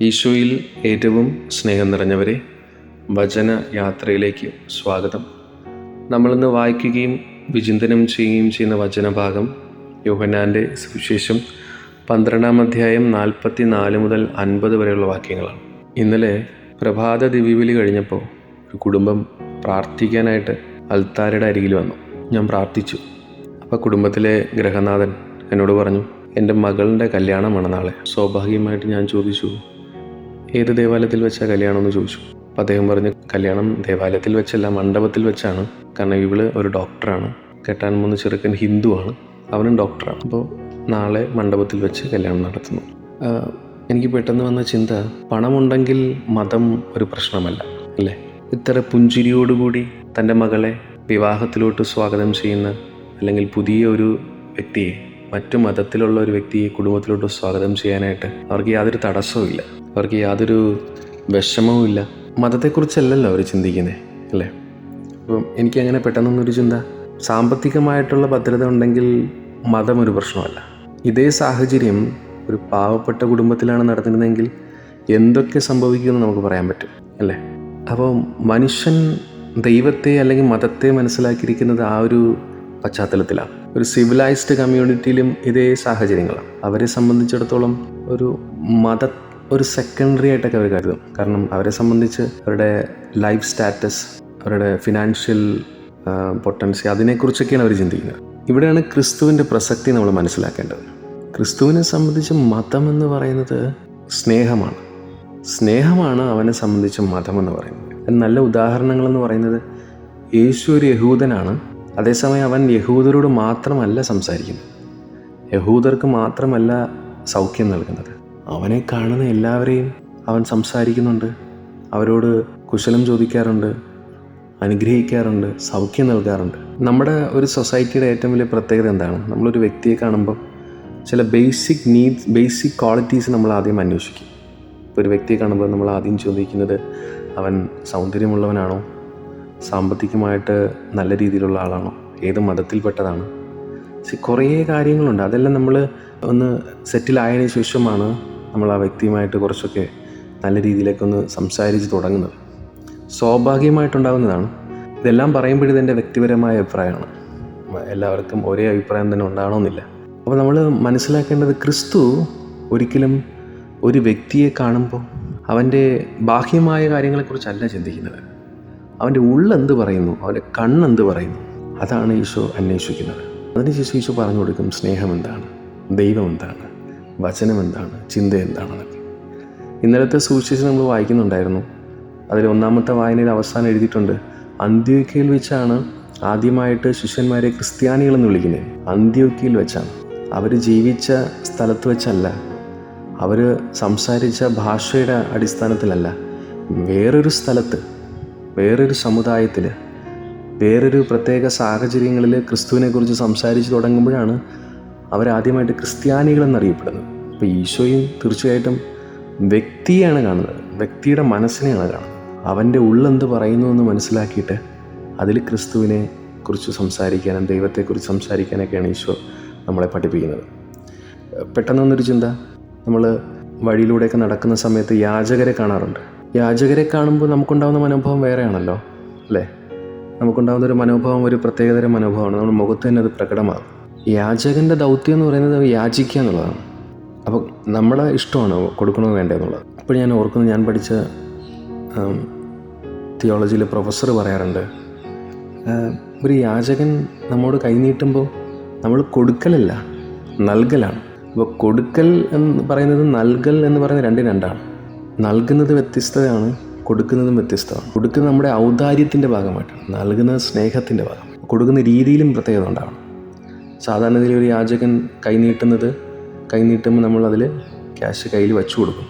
ഈശോയിൽ ഏറ്റവും സ്നേഹം നിറഞ്ഞവരെ വചന യാത്രയിലേക്ക് സ്വാഗതം. നമ്മളിന്ന് വായിക്കുകയും വിചിന്തനം ചെയ്യുകയും ചെയ്യുന്ന വചനഭാഗം യോഹന്നാന്റെ സുവിശേഷം പന്ത്രണ്ടാം അധ്യായം നാൽപ്പത്തി നാല് മുതൽ അൻപത് വരെയുള്ള വാക്യങ്ങളാണ്. ഇന്നലെ പ്രഭാത ദിവ്യവിളി കഴിഞ്ഞപ്പോൾ ഒരു കുടുംബം പ്രാർത്ഥിക്കാനായിട്ട് അൽത്താരയുടെ അരികിൽ വന്നു. ഞാൻ പ്രാർത്ഥിച്ചു. അപ്പോൾ കുടുംബത്തിലെ ഗ്രഹനാഥൻ എന്നോട് പറഞ്ഞു എന്റെ മകളുടെ കല്യാണമാണ് നാളെ. സ്വാഭാവികമായിട്ട് ഞാൻ ചോദിച്ചു ഏത് ദേവാലയത്തിൽ വെച്ചാ കല്യാണം എന്ന് ചോദിച്ചു. അപ്പോൾ അദ്ദേഹം പറഞ്ഞു കല്യാണം ദേവാലയത്തിൽ വെച്ചല്ല മണ്ഡപത്തിൽ വെച്ചാണ്. കാരണം ഇവൾ ഒരു ഡോക്ടറാണ് കെട്ടാൻ മൂന്ന് ചെറുക്കൻ ഹിന്ദുവാണ് അവനും ഡോക്ടറാണ് അപ്പോൾ നാളെ മണ്ഡപത്തിൽ വെച്ച് കല്യാണം നടത്തുന്നു. എനിക്ക് പെട്ടെന്ന് വന്ന ചിന്ത പണമുണ്ടെങ്കിൽ മതം ഒരു പ്രശ്നമല്ല അല്ലേ? ഇത്ര പുഞ്ചിരിയോടുകൂടി തന്റെ മകളെ വിവാഹത്തിലോട്ട് സ്വാഗതം ചെയ്യുന്ന അല്ലെങ്കിൽ പുതിയ ഒരു വ്യക്തിയെ മറ്റു മതത്തിലുള്ള ഒരു വ്യക്തിയെ കുടുംബത്തിലോട്ട് സ്വാഗതം ചെയ്യാനായിട്ട് അവർക്ക് യാതൊരു തടസ്സവുമില്ല. അവർക്ക് യാതൊരു വിഷമവും ഇല്ല മതത്തെക്കുറിച്ചല്ലല്ലോ അവർ ചിന്തിക്കുന്നത് അല്ലേ? അപ്പം എനിക്കങ്ങനെ പെട്ടെന്നൊന്നൊരു ചിന്ത. സാമ്പത്തികമായിട്ടുള്ള ഭദ്രത ഉണ്ടെങ്കിൽ മതം ഒരു പ്രശ്നമല്ല. ഇതേ സാഹചര്യം ഒരു പാവപ്പെട്ട കുടുംബത്തിലാണ് നടന്നിരുന്നതെങ്കിൽ എന്തൊക്കെ സംഭവിക്കുമെന്ന് നമുക്ക് പറയാൻ പറ്റും അല്ലേ? അപ്പോൾ മനുഷ്യൻ ദൈവത്തെ അല്ലെങ്കിൽ മതത്തെ മനസ്സിലാക്കിയിരിക്കുന്നത് ആ ഒരു പശ്ചാത്തലത്തിലാണ്. ഒരു സിവിലൈസ്ഡ് കമ്മ്യൂണിറ്റിയിലും ഇതേ സാഹചര്യങ്ങളാണ്. അവരെ സംബന്ധിച്ചിടത്തോളം ഒരു മത ഒരു സെക്കൻഡറി ആയിട്ടൊക്കെ അവർ കരുതും. കാരണം അവരെ സംബന്ധിച്ച് അവരുടെ ലൈഫ് സ്റ്റാറ്റസ് അവരുടെ ഫിനാൻഷ്യൽ പൊട്ടൻസി അതിനെക്കുറിച്ചൊക്കെയാണ് അവർ ചിന്തിക്കുന്നത്. ഇവിടെയാണ് ക്രിസ്തുവിന്റെ പ്രസക്തി നമ്മൾ മനസ്സിലാക്കേണ്ടത്. ക്രിസ്തുവിനെ സംബന്ധിച്ച് മതം എന്ന് പറയുന്നത് സ്നേഹമാണ്. സ്നേഹമാണ് അവനെ സംബന്ധിച്ച് മതമെന്ന് പറയുന്നത്. നല്ല ഉദാഹരണങ്ങളെന്ന് പറയുന്നത് യേശു ഒരു യഹൂദനാണ്. അതേസമയം അവൻ യഹൂദരോട് മാത്രമല്ല സംസാരിക്കുന്നത്. യഹൂദർക്ക് മാത്രമല്ല സൗഖ്യം നൽകുന്നത്. അവനെ കാണുന്ന എല്ലാവരെയും അവൻ സംസാരിക്കുന്നുണ്ട്. അവരോട് കുശലം ചോദിക്കാറുണ്ട്. അനുഗ്രഹിക്കാറുണ്ട്. സൗഖ്യം നൽകാറുണ്ട്. നമ്മുടെ ഒരു സൊസൈറ്റിയുടെ ഏറ്റവും വലിയ പ്രത്യേകത എന്താണ്? നമ്മളൊരു വ്യക്തിയെ കാണുമ്പോൾ ചില ബേസിക് നീഡ്സ് ബേസിക് ക്വാളിറ്റീസ് നമ്മൾ ആദ്യം അന്വേഷിക്കും. ഇപ്പോൾ ഒരു വ്യക്തിയെ കാണുമ്പോൾ നമ്മൾ ആദ്യം ചോദിക്കുന്നത് അവൻ സൗന്ദര്യമുള്ളവനാണോ? സാമ്പത്തികമായിട്ട് നല്ല രീതിയിലുള്ള ആളാണോ? ഏത് മതത്തിൽപ്പെട്ടതാണ്? കുറേ കാര്യങ്ങളുണ്ട്. അതെല്ലാം നമ്മൾ ഒന്ന് സെറ്റിലായതിനു ശേഷമാണ് നമ്മൾ ആ വ്യക്തിയുമായിട്ട് കുറച്ചൊക്കെ നല്ല രീതിയിലേക്ക് ഒന്ന് സംസാരിച്ച് തുടങ്ങുന്നത്. സ്വാഭാവികമായിട്ടുണ്ടാകുന്നതാണ് ഇതെല്ലാം പറയുമ്പോഴും ഇതെന്റെ വ്യക്തിപരമായ അഭിപ്രായമാണ്. എല്ലാവർക്കും ഒരേ അഭിപ്രായം തന്നെ ഉണ്ടാകണമെന്നില്ല അപ്പോൾ നമ്മൾ മനസ്സിലാക്കേണ്ടത് ക്രിസ്തു ഒരിക്കലും ഒരു വ്യക്തിയെ കാണുമ്പോൾ അവന്റെ ബാഹ്യമായ കാര്യങ്ങളെക്കുറിച്ചല്ല ചിന്തിക്കുന്നത്. അവന്റെ ഉള്ളെന്ത് പറയുന്നു? അവന്റെ കണ്ണെന്ത് പറയുന്നു? അതാണ് ഈശോ അന്വേഷിക്കുന്നത്. അതിനുശേഷം ഈശോ പറഞ്ഞു കൊടുക്കും സ്നേഹം എന്താണ് ദൈവം എന്താണ് വചനം എന്താണ് ചിന്ത എന്താണെന്നൊക്കെ ഇന്നലത്തെ സൂക്ഷിച്ച് നമ്മൾ വായിക്കുന്നുണ്ടായിരുന്നു. അതിൽ ഒന്നാമത്തെ വായനയിൽ അവസാനം എഴുതിയിട്ടുണ്ട് അന്ത്യോക്കയിൽ വെച്ചാണ് ആദ്യമായിട്ട് ശിഷ്യന്മാരെ ക്രിസ്ത്യാനികളെന്ന് വിളിക്കുന്നത്. അന്ത്യോക്കയിൽ വെച്ചാണ്. അവർ ജീവിച്ച സ്ഥലത്ത് വെച്ചല്ല. അവർ സംസാരിച്ച ഭാഷയുടെ അടിസ്ഥാനത്തിലല്ല. വേറൊരു സ്ഥലത്ത് വേറൊരു സമുദായത്തിൽ വേറൊരു പ്രത്യേക സാഹചര്യങ്ങളിൽ ക്രിസ്തുവിനെക്കുറിച്ച് സംസാരിച്ച് തുടങ്ങുമ്പോഴാണ് അവരാദ്യമായിട്ട് ക്രിസ്ത്യാനികളെന്നറിയപ്പെടുന്നത്. അപ്പോൾ ഈശോയും തീർച്ചയായിട്ടും വ്യക്തിയാണ് കാണുന്നത്. വ്യക്തിയുടെ മനസ്സിനെയാണ് കാണുന്നത്. അവന്റെ ഉള്ളെന്ത് പറയുന്നു എന്ന് മനസ്സിലാക്കിയിട്ട് അതിൽ ക്രിസ്തുവിനെ കുറിച്ച് സംസാരിക്കാനും ദൈവത്തെക്കുറിച്ച് സംസാരിക്കാനൊക്കെയാണ് ഈശോ നമ്മളെ പഠിപ്പിക്കുന്നത്. പെട്ടെന്നൊന്നൊരു ചിന്ത. നമ്മൾ വഴിയിലൂടെയൊക്കെ നടക്കുന്ന സമയത്ത് യാചകരെ കാണാറുണ്ട്. യാചകരെ കാണുമ്പോൾ നമുക്കുണ്ടാകുന്ന മനോഭാവം വേറെയാണല്ലോ അല്ലേ? നമുക്കുണ്ടാകുന്ന ഒരു മനോഭാവം ഒരു പ്രത്യേകതരം മനോഭാവമാണ്. നമ്മുടെ മുഖത്ത് തന്നെ അത് പ്രകടമാകും. യാചകന്റെ ദൗത്യം എന്ന് പറയുന്നത് യാചിക്കുക എന്നുള്ളതാണ്. അപ്പോൾ നമ്മുടെ ഇഷ്ടമാണ് കൊടുക്കണോ വേണ്ടേ എന്നുള്ളത് അപ്പോൾ ഞാൻ ഓർക്കുന്നത് ഞാൻ പഠിച്ച തിയോളജിയിലെ പ്രൊഫസർ പറയാറുണ്ട് ഒരു യാചകൻ നമ്മോട് കൈനീട്ടുമ്പോൾ നമ്മൾ കൊടുക്കലല്ല നൽകലാണ്. അപ്പോൾ കൊടുക്കൽ എന്ന് പറയുന്നത് നൽകൽ എന്ന് പറയുന്നത് രണ്ടും രണ്ടാണ്. നൽകുന്നത് വ്യത്യസ്തതയാണ് കൊടുക്കുന്നതും വ്യത്യസ്തമാണ്. കൊടുക്കുന്നത് നമ്മുടെ ഔദാര്യത്തിന്റെ ഭാഗമായിട്ടാണ് നൽകുന്നത് സ്നേഹത്തിന്റെ ഭാഗം. കൊടുക്കുന്ന രീതിയിലും പ്രത്യേകത ഉണ്ടാവണം. സാധാരണ ഒരു യാചകൻ കൈനീട്ടുന്നത് കൈനീട്ടുമ്പോൾ നമ്മൾ അതിൽ ക്യാഷ് കയ്യിൽ വെച്ചു കൊടുക്കും.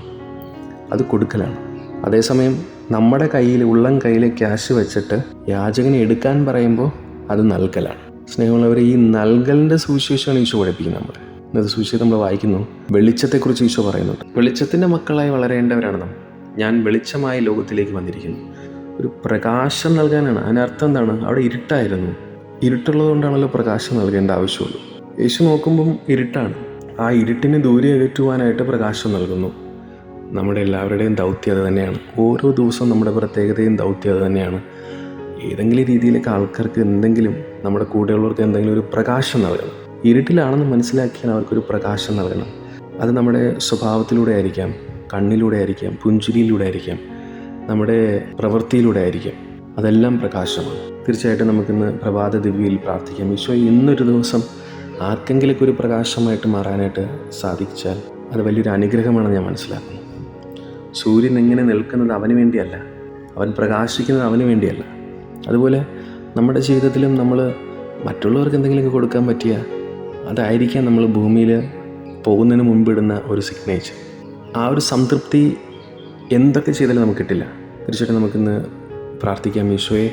അത് കൊടുക്കലാണ്. അതേസമയം നമ്മുടെ കയ്യിൽ ഉള്ളം കയ്യിൽ ക്യാഷ് വെച്ചിട്ട് യാചകനെ എടുക്കാൻ പറയുമ്പോൾ അത് നൽകലാണ്. സ്നേഹമുള്ളവർ ഈ നൽകലിന്റെ സുവിശേഷമാണ് ഈശോ പഠിപ്പിക്കുന്നത് നമ്മൾ ഇന്നത്തെ സുവിശേഷം നമ്മൾ വായിക്കുന്നു. വെളിച്ചത്തെക്കുറിച്ച് ഈശോ പറയുന്നുണ്ട്. വെളിച്ചത്തിന്റെ മക്കളായി വളരേണ്ടവരാണ് നാം. ഞാൻ വെളിച്ചമായി ലോകത്തിലേക്ക് വന്നിരിക്കുന്നു. ഒരു പ്രകാശം നൽകാനാണ്. അതിനർത്ഥം എന്താണ്? അവിടെ ഇരുട്ടായിരുന്നു. ഇരുട്ടുള്ളത് കൊണ്ടാണല്ലോ പ്രകാശം നൽകേണ്ട ആവശ്യമുള്ളൂ. യേശു നോക്കുമ്പം ഇരുട്ടാണ്. ആ ഇരുട്ടിനെ ദൂരെ അകറ്റുവാനായിട്ട് പ്രകാശം നൽകുന്നു. നമ്മുടെ എല്ലാവരുടെയും ദൗത്യം അത് തന്നെയാണ്. ഓരോ ദിവസവും നമ്മുടെ പ്രത്യേകതയും ദൗത്യം അത് തന്നെയാണ്. ഏതെങ്കിലും രീതിയിലേക്ക് ആൾക്കാർക്ക് എന്തെങ്കിലും നമ്മുടെ കൂടെയുള്ളവർക്ക് എന്തെങ്കിലും ഒരു പ്രകാശം നൽകണം. ഇരുട്ടിലാണെന്ന് മനസ്സിലാക്കിയാൽ അവർക്കൊരു പ്രകാശം നൽകണം. അത് നമ്മുടെ സ്വഭാവത്തിലൂടെ ആയിരിക്കാം കണ്ണിലൂടെ ആയിരിക്കാം പുഞ്ചിരിയിലൂടെ ആയിരിക്കാം നമ്മുടെ പ്രവൃത്തിയിലൂടെ ആയിരിക്കാം. അതെല്ലാം പ്രകാശമാണ്. തീർച്ചയായിട്ടും നമുക്കിന്ന് പ്രഭാത ദിവ്യയിൽ പ്രാർത്ഥിക്കാം. ഈശോ ഇന്നൊരു ദിവസം ആർക്കെങ്കിലൊക്കെ ഒരു പ്രകാശമായിട്ട് മാറാനായിട്ട് സാധിച്ചാൽ അത് വലിയൊരു അനുഗ്രഹമാണെന്ന് ഞാൻ മനസ്സിലാക്കുന്നു. സൂര്യൻ എങ്ങനെ നിൽക്കുന്നത് അവന് വേണ്ടിയല്ല അവൻ പ്രകാശിക്കുന്നത് അവന് വേണ്ടിയല്ല. അതുപോലെ നമ്മുടെ ജീവിതത്തിലും നമ്മൾ മറ്റുള്ളവർക്ക് എന്തെങ്കിലുമൊക്കെ കൊടുക്കാൻ പറ്റിയ അതായിരിക്കാം നമ്മൾ ഭൂമിയിൽ പോകുന്നതിന് മുൻപ് ഇടുന്ന ഒരു സിഗ്നേച്ചർ ആ ഒരു സംതൃപ്തി എന്തൊക്കെ ചെയ്താലും നമുക്ക് കിട്ടില്ല. തീർച്ചയായിട്ടും നമുക്കിന്ന് പ്രാർത്ഥിക്കാം ഈശോയെ.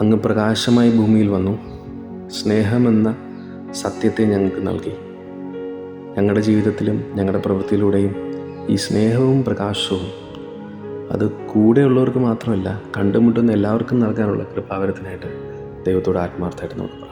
അങ്ങ് പ്രകാശമായി ഭൂമിയിൽ വന്നു. സ്നേഹമെന്ന സത്യത്തെ ഞങ്ങൾക്ക് നൽകി. ഞങ്ങളുടെ ജീവിതത്തിലും ഞങ്ങളുടെ പ്രവൃത്തിയിലൂടെയും ഈ സ്നേഹവും പ്രകാശവും അത് കൂടെയുള്ളവർക്ക് മാത്രമല്ല കണ്ടുമുട്ടുന്ന എല്ലാവർക്കും നൽകാനുള്ള കൃപാവരത്തിനായിട്ട് ദൈവത്തോട് ആത്മാർത്ഥമായിട്ട് നമുക്ക്